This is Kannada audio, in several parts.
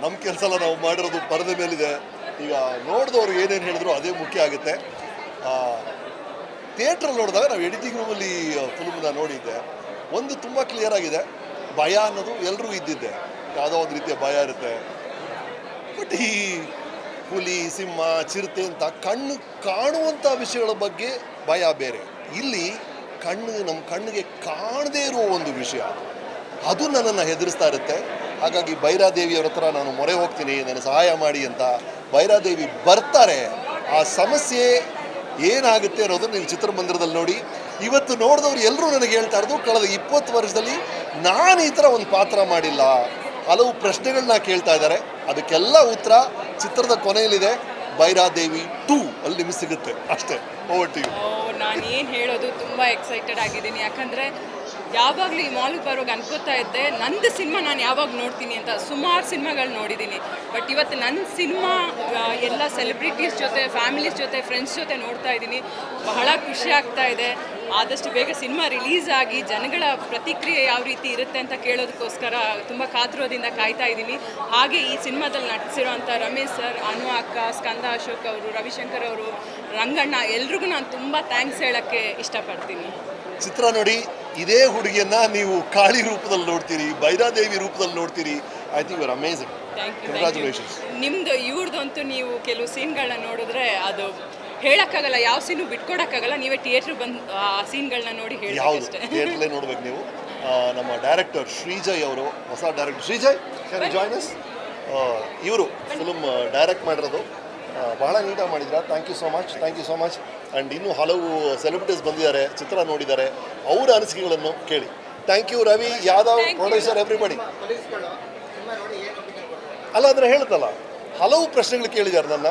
ನಮ್ಮ ಕೆಲಸ ಎಲ್ಲ ನಾವು ಮಾಡಿರೋದು ಪರದೆ ಮೇಲಿದೆ. ಈಗ ನೋಡಿದವ್ರು ಏನೇನು ಹೇಳಿದ್ರು ಅದೇ ಮುಖ್ಯ ಆಗುತ್ತೆ. ಥಿಯೇಟ್ರಲ್ಲಿ ನೋಡಿದಾಗ ನಾವು ಎಡಿಟಿಂಗ್ ರೂಮಲ್ಲಿ ಫಿಲ್ಮ್ನ ನೋಡಿದ್ದೆ. ಒಂದು ತುಂಬ ಕ್ಲಿಯರ್ ಆಗಿದೆ. ಭಯ ಅನ್ನೋದು ಎಲ್ಲರೂ ಇದ್ದಿದ್ದೆ. ಯಾವುದೋ ಒಂದು ರೀತಿಯ ಭಯ ಇರುತ್ತೆ. ಬಟ್ ಈ ಹುಲಿ, ಸಿಂಹ, ಚಿರತೆ ಅಂತ ಕಣ್ಣು ಕಾಣುವಂಥ ವಿಷಯಗಳ ಬಗ್ಗೆ ಭಯ ಬೇರೆ. ಇಲ್ಲಿ ಕಣ್ಣು ನಮ್ಮ ಕಣ್ಣಿಗೆ ಕಾಣದೇ ಇರುವ ಒಂದು ವಿಷಯ. ಅದು ನನ್ನನ್ನು ಹೆದರಿಸ್ತಾ ಇರುತ್ತೆ. ಹಾಗಾಗಿ ಬೈರಾದೇವಿಯವ್ರ ಹತ್ರ ನಾನು ಮೊರೆ ಹೋಗ್ತೀನಿ, ನನಗೆ ಸಹಾಯ ಮಾಡಿ ಅಂತ ಬೈರಾದೇವಿ ಬರ್ತಾರೆ. ಆ ಸಮಸ್ಯೆ ಏನಾಗುತ್ತೆ ಅನ್ನೋದನ್ನು ನೀವು ಚಿತ್ರಮಂದಿರದಲ್ಲಿ ನೋಡಿ. ಇವತ್ತು ನೋಡಿದವ್ರು ಎಲ್ಲರೂ ನನಗೆ ಹೇಳ್ತಾ ಇರೋದು, ಕಳೆದ ಇಪ್ಪತ್ತು ವರ್ಷದಲ್ಲಿ ನಾನು ಈ ಥರ ಒಂದು ಪಾತ್ರ ಮಾಡಿಲ್ಲ. ಹಲವು ಪ್ರಶ್ನೆಗಳನ್ನ ಕೇಳ್ತಾ ಇದ್ದಾರೆ. ಅದಕ್ಕೆಲ್ಲ ಉತ್ತರ ಚಿತ್ರದ ಕೊನೆಯಲ್ಲಿದೆ. ಬೈರಾದೇವಿ ಟೂ ಅಲ್ಲಿ ನಿಮಗೆ ಸಿಗುತ್ತೆ ಅಷ್ಟೇ. ಓವರ್ ಟು ನಾನು ಏನು ಹೇಳೋದು, ತುಂಬ ಎಕ್ಸೈಟೆಡ್ ಆಗಿದ್ದೀನಿ. ಯಾಕಂದರೆ ಯಾವಾಗಲೂ ಈ ಮಾಲ್ಗೆ ಬರೋಗೆ ಅನ್ಕೋತಾ ಇದ್ದೆ. ನಂದು ಸಿನಿಮಾ ನಾನು ಯಾವಾಗ ನೋಡ್ತೀನಿ ಅಂತ ಸುಮಾರು ಸಿನಿಮಾಗಳು ನೋಡಿದ್ದೀನಿ. ಬಟ್ ಇವತ್ತು ನನ್ನ ಸಿನಿಮಾ ಎಲ್ಲ ಸೆಲೆಬ್ರಿಟೀಸ್ ಜೊತೆ ಫ್ಯಾಮಿಲೀಸ್ ಜೊತೆ ಫ್ರೆಂಡ್ಸ್ ಜೊತೆ ನೋಡ್ತಾ ಇದ್ದೀನಿ. ಬಹಳ ಖುಷಿ ಆಗ್ತಾ ಇದೆ. ಆದಷ್ಟು ಬೇಗ ಸಿನಿಮಾ ರಿಲೀಸ್ ಆಗಿ ಜನಗಳ ಪ್ರತಿಕ್ರಿಯೆ ಯಾವ ರೀತಿ ಇರುತ್ತೆ ಅಂತ ಕೇಳೋದಕ್ಕೋಸ್ಕರ ತುಂಬ ಕಾತುರದಿಂದ ಕಾಯ್ತಾ ಇದ್ದೀನಿ. ಹಾಗೆ ಈ ಸಿನಿಮಾದಲ್ಲಿ ನಟಿಸಿರೋಂಥ ರಮೇಶ್ ಸರ್, ಅನು ಅಕ್ಕ, ಸ್ಕಂದ ಅಶೋಕ್ ಅವರು, ರವಿಶಂಕರ್ ಅವರು, ರಂಗಣ್ಣ, ಎಲ್ರಿಗೂ ನಾನು ತುಂಬ ಥ್ಯಾಂಕ್ಸ್ ಹೇಳೋಕ್ಕೆ ಇಷ್ಟಪಡ್ತೀನಿ. ಚಿತ್ರ ನೋಡಿ ಇದೇ ಹುಡುಗಿಯನ್ನ ನೀವು ಕಾಳಿ ರೂಪದಲ್ಲಿ ನೋಡ್ತೀರಿ ಬೈರಾದೇವಿ ರೂಪದಲ್ಲಿ ನೋಡ್ತೀರಿ. I think your amazing thank you congratulations ನಿಮ್ದು ಇವ್ರದಂತೂ ನೀವು ಕೆಲವು ಸೀನ್ಗಳನ್ನ ನೋಡಿದ್ರೆ ಅದು ಹೇಳಕ್ಕಾಗಲ್ಲ ಯಾವ ಸೀನು ಬಿಟ್ಕೊಡಕ್ಕಾಗಲ್ಲ ನೀವೇ ಥಿಯೇಟ್ರ್ ಬಂದು ಆ ಸೀನ್ಗಳನ್ನ ನೋಡಿ ಯಾವುದು? ಹೇಳಬೇಕಷ್ಟೇ ಥಿಯೇಟ್ರಲ್ಲೇ ನೋಡ್ಬೇಕು ನೀವು. ಆ, ನಮ್ಮ ಡೈರೆಕ್ಟರ್ ಶ್ರೀಜಯ್ ಅವರು ಹೊಸ director Srijay can join us ಇವರು ಫಿಲ್ಮ್ ಡೈರೆಕ್ಟ್ ಮಾಡಿರೋದು. ಬಹಳ ನೀಟಾಗಿ ಮಾಡಿದ್ರ thank you so much thank you so much and ಇನ್ನೂ ಹಲವು ಸೆಲೆಬ್ರಿಟೀಸ್ ಬಂದಿದ್ದಾರೆ ಚಿತ್ರ ನೋಡಿದ್ದಾರೆ. ಅವರ ಅನಿಸಿಕೆಗಳನ್ನು ಕೇಳಿ. Thank you Ravi Yadav Thank you. Producer everybody ಅಲ್ಲ ಅಂದರೆ ಹೇಳ್ತಲ್ಲ ಹಲವು ಪ್ರಶ್ನೆಗಳು ಕೇಳಿದ್ದಾರೆ ನನ್ನ.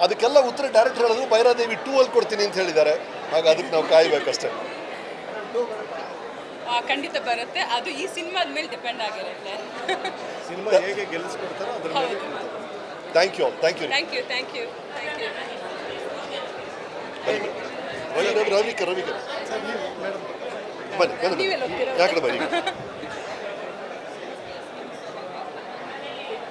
ಅದಕ್ಕೆಲ್ಲ ಉತ್ತರ ಡೈರೆಕ್ಟ್ ಹೇಳಿದ್ರು ಭೈರಾದೇವಿ ಟೂ ಅಲ್ಲಿ ಕೊಡ್ತೀನಿ ಅಂತ ಹೇಳಿದ್ದಾರೆ. ಹಾಗೆ ಅದಕ್ಕೆ ನಾವು ಕಾಯಬೇಕಷ್ಟೇ. ಆ, ಖಂಡಿತ ಬರುತ್ತೆ. ಅದು ಈ ಸಿನಿಮಾದ ಮೇಲೆ ಡಿಪೆಂಡ್ ಆಗಿರುತ್ತೆ. ಸಿನಿಮಾ ಹೇಗೆ ಗೆಲ್ಲಿಸ್ಕೊಡ್ತಾರೋ ಅದ್ರ ಮೇಲೆ ಹೌದು thank you thank you thank you thank you thank you Ravi Ravi Ravikar Ravikar ಬನ್ನಿ ಬನ್ನಿ ನೀವೆಲ್ಲ ಹೋಗ್ತೀರಾ? ಯಾಕಡೆ ಬನ್ನಿ